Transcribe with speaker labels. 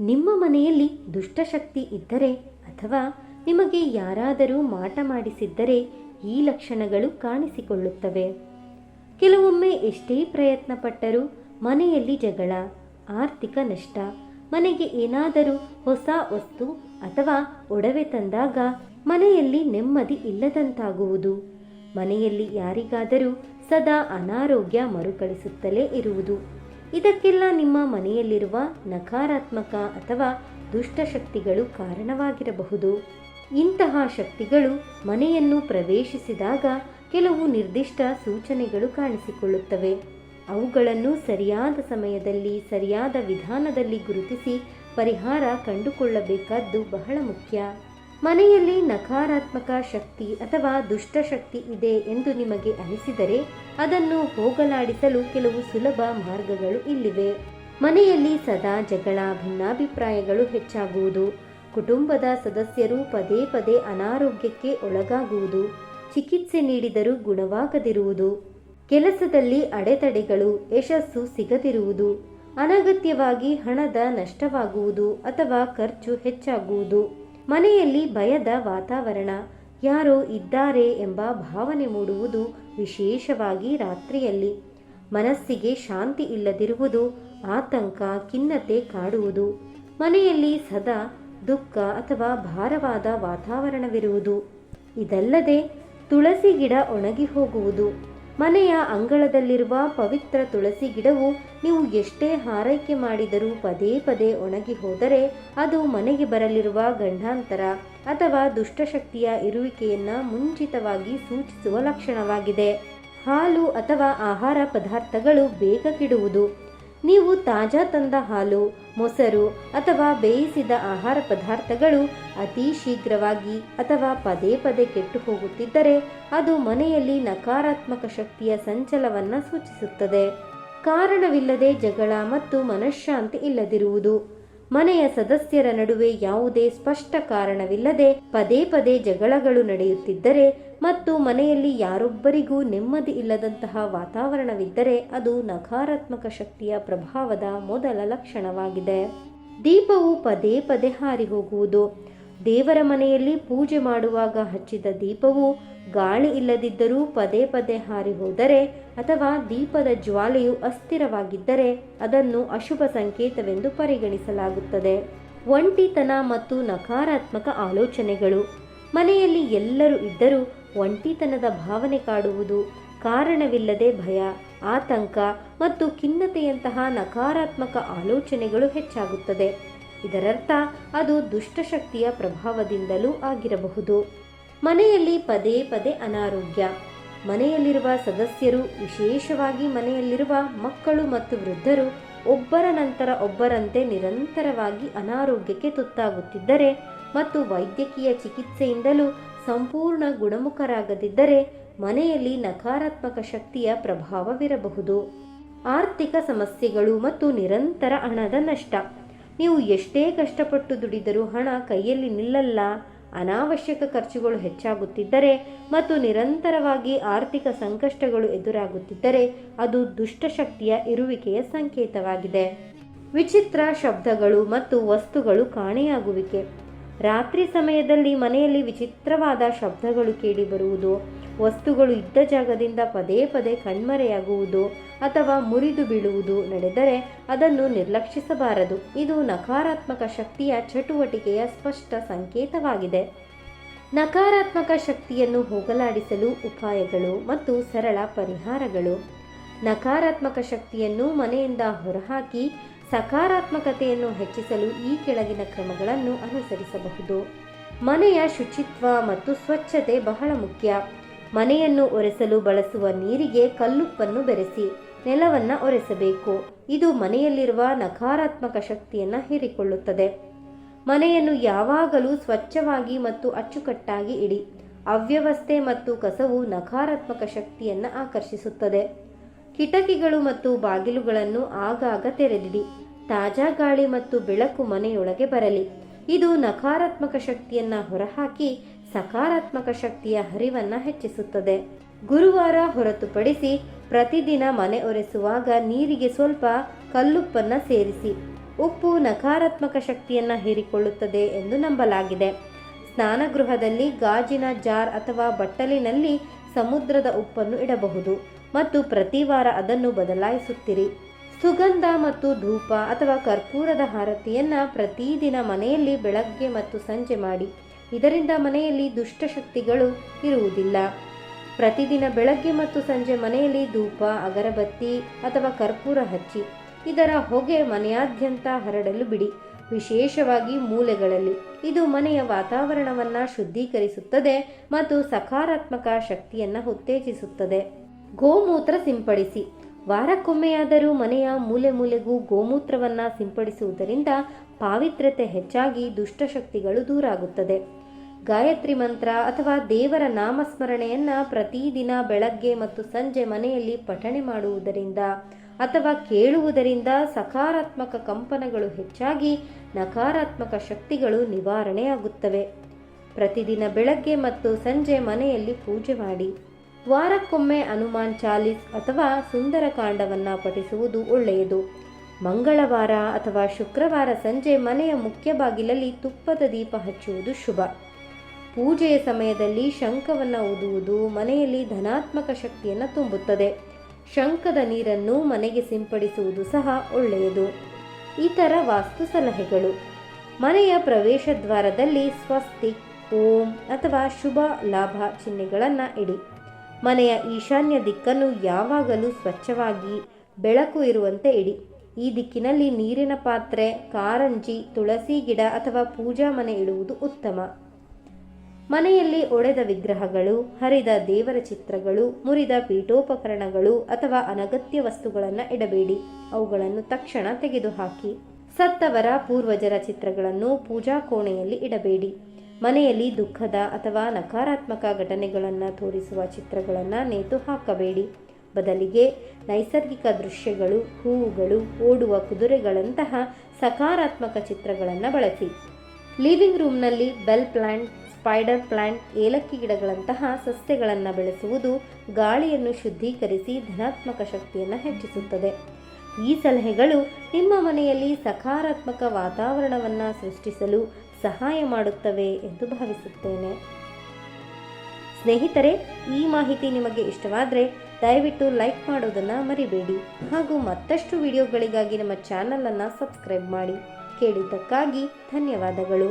Speaker 1: ನಿಮ್ಮ ಮನೆಯಲ್ಲಿ ದುಷ್ಟಶಕ್ತಿ ಇದ್ದರೆ ಅಥವಾ ನಿಮಗೆ ಯಾರಾದರೂ ಮಾಟ ಮಾಡಿಸಿದ್ದರೆ ಈ ಲಕ್ಷಣಗಳು ಕಾಣಿಸಿಕೊಳ್ಳುತ್ತವೆ. ಕೆಲವೊಮ್ಮೆ ಎಷ್ಟೇ ಪ್ರಯತ್ನ ಪಟ್ಟರೂ ಮನೆಯಲ್ಲಿ ಜಗಳ, ಆರ್ಥಿಕ ನಷ್ಟ, ಮನೆಗೆ ಏನಾದರೂ ಹೊಸ ವಸ್ತು ಅಥವಾ ಒಡವೆ ತಂದಾಗ ಮನೆಯಲ್ಲಿ ನೆಮ್ಮದಿ ಇಲ್ಲದಂತಾಗುವುದು. ಮನೆಯಲ್ಲಿ ಯಾರಿಗಾದರೂ ಸದಾ ಅನಾರೋಗ್ಯ ಮರುಕಳಿಸುತ್ತಲೇ ಇರುವುದು. ಇದಕ್ಕೆಲ್ಲ ನಿಮ್ಮ ಮನೆಯಲ್ಲಿರುವ ನಕಾರಾತ್ಮಕ ಅಥವಾ ದುಷ್ಟಶಕ್ತಿಗಳು ಕಾರಣವಾಗಿರಬಹುದು. ಇಂತಹ ಶಕ್ತಿಗಳು ಮನೆಯನ್ನು ಪ್ರವೇಶಿಸಿದಾಗ ಕೆಲವು ನಿರ್ದಿಷ್ಟ ಸೂಚನೆಗಳು ಕಾಣಿಸಿಕೊಳ್ಳುತ್ತವೆ. ಅವುಗಳನ್ನು ಸರಿಯಾದ ಸಮಯದಲ್ಲಿ, ಸರಿಯಾದ ವಿಧಾನದಲ್ಲಿ ಗುರುತಿಸಿ ಪರಿಹಾರ ಕಂಡುಕೊಳ್ಳಬೇಕಾದ್ದು ಬಹಳ ಮುಖ್ಯ. ಮನೆಯಲ್ಲಿ ನಕಾರಾತ್ಮಕ ಶಕ್ತಿ ಅಥವಾ ದುಷ್ಟಶಕ್ತಿ ಇದೆ ಎಂದು ನಿಮಗೆ ಅನಿಸಿದರೆ ಅದನ್ನು ಹೋಗಲಾಡಿಸಲು ಕೆಲವು ಸುಲಭ ಮಾರ್ಗಗಳು ಇಲ್ಲಿವೆ. ಮನೆಯಲ್ಲಿ ಸದಾ ಜಗಳ, ಭಿನ್ನಾಭಿಪ್ರಾಯಗಳು ಹೆಚ್ಚಾಗುವುದು. ಕುಟುಂಬದ ಸದಸ್ಯರು ಪದೇ ಪದೇ ಅನಾರೋಗ್ಯಕ್ಕೆ ಒಳಗಾಗುವುದು. ಚಿಕಿತ್ಸೆ ನೀಡಿದರೂ ಗುಣವಾಗದಿರುವುದು. ಕೆಲಸದಲ್ಲಿ ಅಡೆತಡೆಗಳು, ಯಶಸ್ಸು ಸಿಗದಿರುವುದು. ಅನಗತ್ಯವಾಗಿ ಹಣದ ನಷ್ಟವಾಗುವುದು ಅಥವಾ ಖರ್ಚು ಹೆಚ್ಚಾಗುವುದು. ಮನೆಯಲ್ಲಿ ಭಯದ ವಾತಾವರಣ, ಯಾರೋ ಇದ್ದಾರೆ ಎಂಬ ಭಾವನೆ ಮೂಡುವುದು ವಿಶೇಷವಾಗಿ ರಾತ್ರಿಯಲ್ಲಿ. ಮನಸ್ಸಿಗೆ ಶಾಂತಿ ಇಲ್ಲದಿರುವುದು, ಆತಂಕ, ಖಿನ್ನತೆ ಕಾಡುವುದು. ಮನೆಯಲ್ಲಿ ಸದಾ ದುಃಖ ಅಥವಾ ಭಾರವಾದ ವಾತಾವರಣವಿರುವುದು. ಇದಲ್ಲದೆ ತುಳಸಿ ಗಿಡ ಒಣಗಿ ಹೋಗುವುದು. ಮನೆಯ ಅಂಗಳದಲ್ಲಿರುವ ಪವಿತ್ರ ತುಳಸಿ ಗಿಡವು ನೀವು ಎಷ್ಟೇ ಹಾರೈಕೆ ಮಾಡಿದರೂ ಪದೇ ಪದೇ ಒಣಗಿ ಹೋದರೆ ಅದು ಮನೆಗೆ ಬರಲಿರುವ ಗಂಡಾಂತರ ಅಥವಾ ದುಷ್ಟಶಕ್ತಿಯ ಇರುವಿಕೆಯನ್ನು ಮುಂಚಿತವಾಗಿ ಸೂಚಿಸುವ ಲಕ್ಷಣವಾಗಿದೆ. ಹಾಲು ಅಥವಾ ಆಹಾರ ಪದಾರ್ಥಗಳು ಬೇಗ ಕೆಡುವುದು. ನೀವು ತಾಜಾ ತಂದ ಹಾಲು, ಮೊಸರು ಅಥವಾ ಬೇಯಿಸಿದ ಆಹಾರ ಪದಾರ್ಥಗಳು ಅತಿ ಶೀಘ್ರವಾಗಿ ಅಥವಾ ಪದೇ ಪದೇ ಕೆಟ್ಟು ಹೋಗುತ್ತಿದ್ದರೆ ಅದು ಮನೆಯಲ್ಲಿ ನಕಾರಾತ್ಮಕ ಶಕ್ತಿಯ ಸಂಚಲವನ್ನು ಸೂಚಿಸುತ್ತದೆ. ಕಾರಣವಿಲ್ಲದೆ ಜಗಳ ಮತ್ತು ಮನಃಶಾಂತಿ ಇಲ್ಲದಿರುವುದು. ಮನೆಯ ಸದಸ್ಯರ ನಡುವೆ ಯಾವುದೇ ಸ್ಪಷ್ಟ ಕಾರಣವಿಲ್ಲದೆ ಪದೇ ಪದೇ ಜಗಳಗಳು ನಡೆಯುತ್ತಿದ್ದರೆ ಮತ್ತು ಮನೆಯಲ್ಲಿ ಯಾರೊಬ್ಬರಿಗೂ ನೆಮ್ಮದಿ ಇಲ್ಲದಂತಹ ವಾತಾವರಣವಿದ್ದರೆ ಅದು ನಕಾರಾತ್ಮಕ ಶಕ್ತಿಯ ಪ್ರಭಾವದ ಮೊದಲ ಲಕ್ಷಣವಾಗಿದೆ. ದೀಪವು ಪದೇ ಪದೇ ಹಾರಿ ಹೋಗುವುದು. ದೇವರ ಮನೆಯಲ್ಲಿ ಪೂಜೆ ಮಾಡುವಾಗ ಹಚ್ಚಿದ ದೀಪವು ಗಾಳಿ ಇಲ್ಲದಿದ್ದರೂ ಪದೇ ಪದೇ ಹಾರಿ ಹೋದರೆ ಅಥವಾ ದೀಪದ ಜ್ವಾಲೆಯು ಅಸ್ಥಿರವಾಗಿದ್ದರೆ ಅದನ್ನು ಅಶುಭ ಸಂಕೇತವೆಂದು ಪರಿಗಣಿಸಲಾಗುತ್ತದೆ. ಒಂಟಿತನ ಮತ್ತು ನಕಾರಾತ್ಮಕ ಆಲೋಚನೆಗಳು. ಮನೆಯಲ್ಲಿ ಎಲ್ಲರೂ ಇದ್ದರೂ ಒಂಟಿತನದ ಭಾವನೆ ಕಾಡುವುದು ಕಾರಣವಿಲ್ಲದೆ ಭಯ, ಆತಂಕ ಮತ್ತು ಖಿನ್ನತೆಯಂತಹ ನಕಾರಾತ್ಮಕ ಆಲೋಚನೆಗಳು ಹೆಚ್ಚಾಗುತ್ತದೆ. ಇದರರ್ಥ, ಅದು ದುಷ್ಟಶಕ್ತಿಯ ಪ್ರಭಾವದಿಂದಲೂ ಆಗಿರಬಹುದು. ಮನೆಯಲ್ಲಿ ಪದೇ ಪದೇ ಅನಾರೋಗ್ಯ. ಮನೆಯಲ್ಲಿರುವ ಸದಸ್ಯರು, ವಿಶೇಷವಾಗಿ ಮನೆಯಲ್ಲಿರುವ ಮಕ್ಕಳು ಮತ್ತು ವೃದ್ಧರು, ಒಬ್ಬರ ನಂತರ ಒಬ್ಬರಂತೆ ನಿರಂತರವಾಗಿ ಅನಾರೋಗ್ಯಕ್ಕೆ ತುತ್ತಾಗುತ್ತಿದ್ದರೆ ಮತ್ತು ವೈದ್ಯಕೀಯ ಚಿಕಿತ್ಸೆಯಿಂದಲೂ ಸಂಪೂರ್ಣ ಗುಣಮುಖರಾಗದಿದ್ದರೆ ಮನೆಯಲ್ಲಿ ನಕಾರಾತ್ಮಕ ಶಕ್ತಿಯ ಪ್ರಭಾವವಿರಬಹುದು. ಆರ್ಥಿಕ ಸಮಸ್ಯೆಗಳು ಮತ್ತು ನಿರಂತರ ಹಣದ ನಷ್ಟ. ನೀವು ಎಷ್ಟೇ ಕಷ್ಟಪಟ್ಟು ದುಡಿದರೂ ಹಣ ಕೈಯಲ್ಲಿ ನಿಲ್ಲಲ್ಲ. ಅನಾವಶ್ಯಕ ಖರ್ಚುಗಳು ಹೆಚ್ಚಾಗುತ್ತಿದ್ದರೆ ಮತ್ತು ನಿರಂತರವಾಗಿ ಆರ್ಥಿಕ ಸಂಕಷ್ಟಗಳು ಎದುರಾಗುತ್ತಿದ್ದರೆ ಅದು ದುಷ್ಟಶಕ್ತಿಯ ಇರುವಿಕೆಯ ಸಂಕೇತವಾಗಿದೆ. ವಿಚಿತ್ರ ಶಬ್ದಗಳು ಮತ್ತು ವಸ್ತುಗಳು ಕಾಣೆಯಾಗುವಿಕೆ. ರಾತ್ರಿ ಸಮಯದಲ್ಲಿ ಮನೆಯಲ್ಲಿ ವಿಚಿತ್ರವಾದ ಶಬ್ದಗಳು ಕೇಳಿಬರುವುದು ವಸ್ತುಗಳು ಇದ್ದ ಜಾಗದಿಂದ ಪದೇ ಪದೇ ಕಣ್ಮರೆಯಾಗುವುದು ಅಥವಾ ಮುರಿದು ಬೀಳುವುದು ನಡೆದರೆ ಅದನ್ನು ನಿರ್ಲಕ್ಷಿಸಬಾರದು. ಇದು ನಕಾರಾತ್ಮಕ ಶಕ್ತಿಯ ಚಟುವಟಿಕೆಯ ಸ್ಪಷ್ಟ ಸಂಕೇತವಾಗಿದೆ. ನಕಾರಾತ್ಮಕ ಶಕ್ತಿಯನ್ನು ಹೋಗಲಾಡಿಸಲು ಉಪಾಯಗಳು ಮತ್ತು ಸರಳ ಪರಿಹಾರಗಳು. ನಕಾರಾತ್ಮಕ ಶಕ್ತಿಯನ್ನು ಮನೆಯಿಂದ ಹೊರಹಾಕಿ ಸಕಾರಾತ್ಮಕತೆಯನ್ನು ಹೆಚ್ಚಿಸಲು ಈ ಕೆಳಗಿನ ಕ್ರಮಗಳನ್ನು ಅನುಸರಿಸಬಹುದು. ಮನೆಯ ಶುಚಿತ್ವ ಮತ್ತು ಸ್ವಚ್ಛತೆ ಬಹಳ ಮುಖ್ಯ. ಮನೆಯನ್ನು ಒರೆಸಲು ಬಳಸುವ ನೀರಿಗೆ ಕಲ್ಲುಪ್ಪನ್ನು ಬೆರೆಸಿ ನೆಲವನ್ನು ಒರೆಸಬೇಕು. ಇದು ಮನೆಯಲ್ಲಿರುವ ನಕಾರಾತ್ಮಕ ಶಕ್ತಿಯನ್ನು ಹೀರಿಕೊಳ್ಳುತ್ತದೆ. ಮನೆಯನ್ನು ಯಾವಾಗಲೂ ಸ್ವಚ್ಛವಾಗಿ ಮತ್ತು ಅಚ್ಚುಕಟ್ಟಾಗಿ ಇಡಿ. ಅವ್ಯವಸ್ಥೆ ಮತ್ತು ಕಸವು ನಕಾರಾತ್ಮಕ ಶಕ್ತಿಯನ್ನು ಆಕರ್ಷಿಸುತ್ತದೆ. ಕಿಟಕಿಗಳು ಮತ್ತು ಬಾಗಿಲುಗಳನ್ನು ಆಗಾಗ ತೆರೆದಿಡಿ. ತಾಜಾ ಗಾಳಿ ಮತ್ತು ಬೆಳಕು ಮನೆಯೊಳಗೆ ಬರಲಿ. ಇದು ನಕಾರಾತ್ಮಕ ಶಕ್ತಿಯನ್ನ ಹೊರಹಾಕಿ ಸಕಾರಾತ್ಮಕ ಶಕ್ತಿಯ ಹರಿವನ್ನ ಹೆಚ್ಚಿಸುತ್ತದೆ. ಗುರುವಾರ ಹೊರತುಪಡಿಸಿ ಪ್ರತಿದಿನ ಮನೆ ಒರೆಸುವಾಗ ನೀರಿಗೆ ಸ್ವಲ್ಪ ಕಲ್ಲುಪ್ಪನ್ನ ಸೇರಿಸಿ, ಉಪ್ಪು ನಕಾರಾತ್ಮಕ ಶಕ್ತಿಯನ್ನು ಹೀರಿಕೊಳ್ಳುತ್ತದೆ ಎಂದು ನಂಬಲಾಗಿದೆ. ಸ್ನಾನಗೃಹದಲ್ಲಿ ಗಾಜಿನ ಜಾರ್ ಅಥವಾ ಬಟ್ಟಲಿನಲ್ಲಿ ಸಮುದ್ರದ ಉಪ್ಪನ್ನು ಇಡಬಹುದು ಮತ್ತು ಪ್ರತಿ ವಾರ ಅದನ್ನು ಬದಲಾಯಿಸುತ್ತಿರಿ. ಸುಗಂಧ ಮತ್ತು ಧೂಪ ಅಥವಾ ಕರ್ಪೂರದ ಹಾರತಿಯನ್ನ ಪ್ರತಿದಿನ ಮನೆಯಲ್ಲಿ ಬೆಳಗ್ಗೆ ಮತ್ತು ಸಂಜೆ ಮಾಡಿ. ಇದರಿಂದ ಮನೆಯಲ್ಲಿ ದುಷ್ಟಶಕ್ತಿಗಳು ಇರುವುದಿಲ್ಲ. ಪ್ರತಿದಿನ ಬೆಳಗ್ಗೆ ಮತ್ತು ಸಂಜೆ ಮನೆಯಲ್ಲಿ ಧೂಪ, ಅಗರಬತ್ತಿ ಅಥವಾ ಕರ್ಪೂರ ಹಚ್ಚಿ, ಇದರ ಹೊಗೆ ಮನೆಯಾದ್ಯಂತ ಹರಡಲು ಬಿಡಿ. ವಿಶೇಷವಾಗಿ ಮೂಲೆಗಳಲ್ಲಿ. ಇದು ಮನೆಯ ವಾತಾವರಣವನ್ನು ಶುದ್ಧೀಕರಿಸುತ್ತದೆ ಮತ್ತು ಸಕಾರಾತ್ಮಕ ಶಕ್ತಿಯನ್ನು ಉತ್ತೇಜಿಸುತ್ತದೆ. ಗೋಮೂತ್ರ ಸಿಂಪಡಿಸಿ. ವಾರಕ್ಕೊಮ್ಮೆಯಾದರೂ ಮನೆಯ ಮೂಲೆ ಮೂಲೆಗೂ ಗೋಮೂತ್ರವನ್ನು ಸಿಂಪಡಿಸುವುದರಿಂದ ಪಾವಿತ್ರ್ಯತೆ ಹೆಚ್ಚಾಗಿ ದುಷ್ಟಶಕ್ತಿಗಳು ದೂರಾಗುತ್ತದೆ. ಗಾಯತ್ರಿ ಮಂತ್ರ ಅಥವಾ ದೇವರ ನಾಮಸ್ಮರಣೆಯನ್ನು ಪ್ರತಿದಿನ ಬೆಳಗ್ಗೆ ಮತ್ತು ಸಂಜೆ ಮನೆಯಲ್ಲಿ ಪಠಣೆ ಮಾಡುವುದರಿಂದ ಅಥವಾ ಕೇಳುವುದರಿಂದ ಸಕಾರಾತ್ಮಕ ಕಂಪನಗಳು ಹೆಚ್ಚಾಗಿ ನಕಾರಾತ್ಮಕ ಶಕ್ತಿಗಳು ನಿವಾರಣೆಯಾಗುತ್ತವೆ. ಪ್ರತಿದಿನ ಬೆಳಗ್ಗೆ ಮತ್ತು ಸಂಜೆ ಮನೆಯಲ್ಲಿ ಪೂಜೆ ಮಾಡಿ. ವಾರಕ್ಕೊಮ್ಮೆ ಹನುಮಾನ್ ಚಾಲೀಸ್ ಅಥವಾ ಸುಂದರಕಾಂಡವನ್ನು ಪಠಿಸುವುದು ಒಳ್ಳೆಯದು. ಮಂಗಳವಾರ ಅಥವಾ ಶುಕ್ರವಾರ ಸಂಜೆ ಮನೆಯ ಮುಖ್ಯ ಬಾಗಿಲಲ್ಲಿ ತುಪ್ಪದ ದೀಪ ಹಚ್ಚುವುದು ಶುಭ. ಪೂಜೆಯ ಸಮಯದಲ್ಲಿ ಶಂಖವನ್ನು ಊದುವುದು ಮನೆಯಲ್ಲಿ ಧನಾತ್ಮಕ ಶಕ್ತಿಯನ್ನು ತುಂಬುತ್ತದೆ. ಶಂಖದ ನೀರನ್ನು ಮನೆಗೆ ಸಿಂಪಡಿಸುವುದು ಸಹ ಒಳ್ಳೆಯದು. ಇತರ ವಾಸ್ತು ಸಲಹೆಗಳು. ಮನೆಯ ಪ್ರವೇಶ ದ್ವಾರದಲ್ಲಿ ಸ್ವಸ್ತಿಕ್ ಓಂ ಅಥವಾ ಶುಭ ಲಾಭ ಚಿಹ್ನೆಗಳನ್ನು ಇಡಿ. ಮನೆಯ ಈಶಾನ್ಯ ದಿಕ್ಕನ್ನು ಯಾವಾಗಲೂ ಸ್ವಚ್ಛವಾಗಿ ಬೆಳಕು ಇರುವಂತೆ ಇಡಿ. ಈ ದಿಕ್ಕಿನಲ್ಲಿ ನೀರಿನ ಪಾತ್ರೆ, ಕಾರಂಜಿ, ತುಳಸಿ ಗಿಡ ಅಥವಾ ಪೂಜಾ ಮನೆ ಇಡುವುದು ಉತ್ತಮ. ಮನೆಯಲ್ಲಿ ಒಡೆದ ವಿಗ್ರಹಗಳು, ಹರಿದ ದೇವರ ಚಿತ್ರಗಳು, ಮುರಿದ ಪೀಠೋಪಕರಣಗಳು ಅಥವಾ ಅನಗತ್ಯ ವಸ್ತುಗಳನ್ನು ಇಡಬೇಡಿ. ಅವುಗಳನ್ನು ತಕ್ಷಣ ತೆಗೆದುಹಾಕಿ, ಸತ್ತವರ ಪೂರ್ವಜರ ಚಿತ್ರಗಳನ್ನು ಪೂಜಾ ಕೋಣೆಯಲ್ಲಿ ಇಡಬೇಡಿ. ಮನೆಯಲ್ಲಿ ದುಃಖದ ಅಥವಾ ನಕಾರಾತ್ಮಕ ಘಟನೆಗಳನ್ನು ತೋರಿಸುವ ಚಿತ್ರಗಳನ್ನು ನೇತು ಹಾಕಬೇಡಿ. ಬದಲಿಗೆ ನೈಸರ್ಗಿಕ ದೃಶ್ಯಗಳು, ಹೂವುಗಳು, ಓಡುವ ಕುದುರೆಗಳಂತಹ ಸಕಾರಾತ್ಮಕ ಚಿತ್ರಗಳನ್ನು ಬಳಸಿ. ಲಿವಿಂಗ್ ರೂಮ್ನಲ್ಲಿ ಬೆಲ್ ಪ್ಲಾಂಟ್, ಸ್ಪೈಡರ್ ಪ್ಲಾಂಟ್, ಏಲಕ್ಕಿ ಗಿಡಗಳಂತಹ ಸಸ್ಯಗಳನ್ನು ಬೆಳೆಸುವುದು ಗಾಳಿಯನ್ನು ಶುದ್ಧೀಕರಿಸಿ ಧನಾತ್ಮಕ ಶಕ್ತಿಯನ್ನು ಹೆಚ್ಚಿಸುತ್ತದೆ. ಈ ಸಲಹೆಗಳು ನಿಮ್ಮ ಮನೆಯಲ್ಲಿ ಸಕಾರಾತ್ಮಕ ವಾತಾವರಣವನ್ನು ಸೃಷ್ಟಿಸಲು ಸಹಾಯ ಮಾಡುತ್ತವೆ ಎಂದು ಭಾವಿಸುತ್ತೇನೆ. ಸ್ನೇಹಿತರೆ, ಈ ಮಾಹಿತಿ ನಿಮಗೆ ಇಷ್ಟವಾದರೆ ದಯವಿಟ್ಟು ಲೈಕ್ ಮಾಡೋದನ್ನು ಮರಿಬೇಡಿ ಹಾಗೂ ಮತ್ತಷ್ಟು ವಿಡಿಯೋಗಳಿಗಾಗಿ ನಮ್ಮ ಚಾನಲನ್ನು ಸಬ್ಸ್ಕ್ರೈಬ್ ಮಾಡಿ ಕೇಳಿದ್ದಕ್ಕಾಗಿ ಧನ್ಯವಾದಗಳು.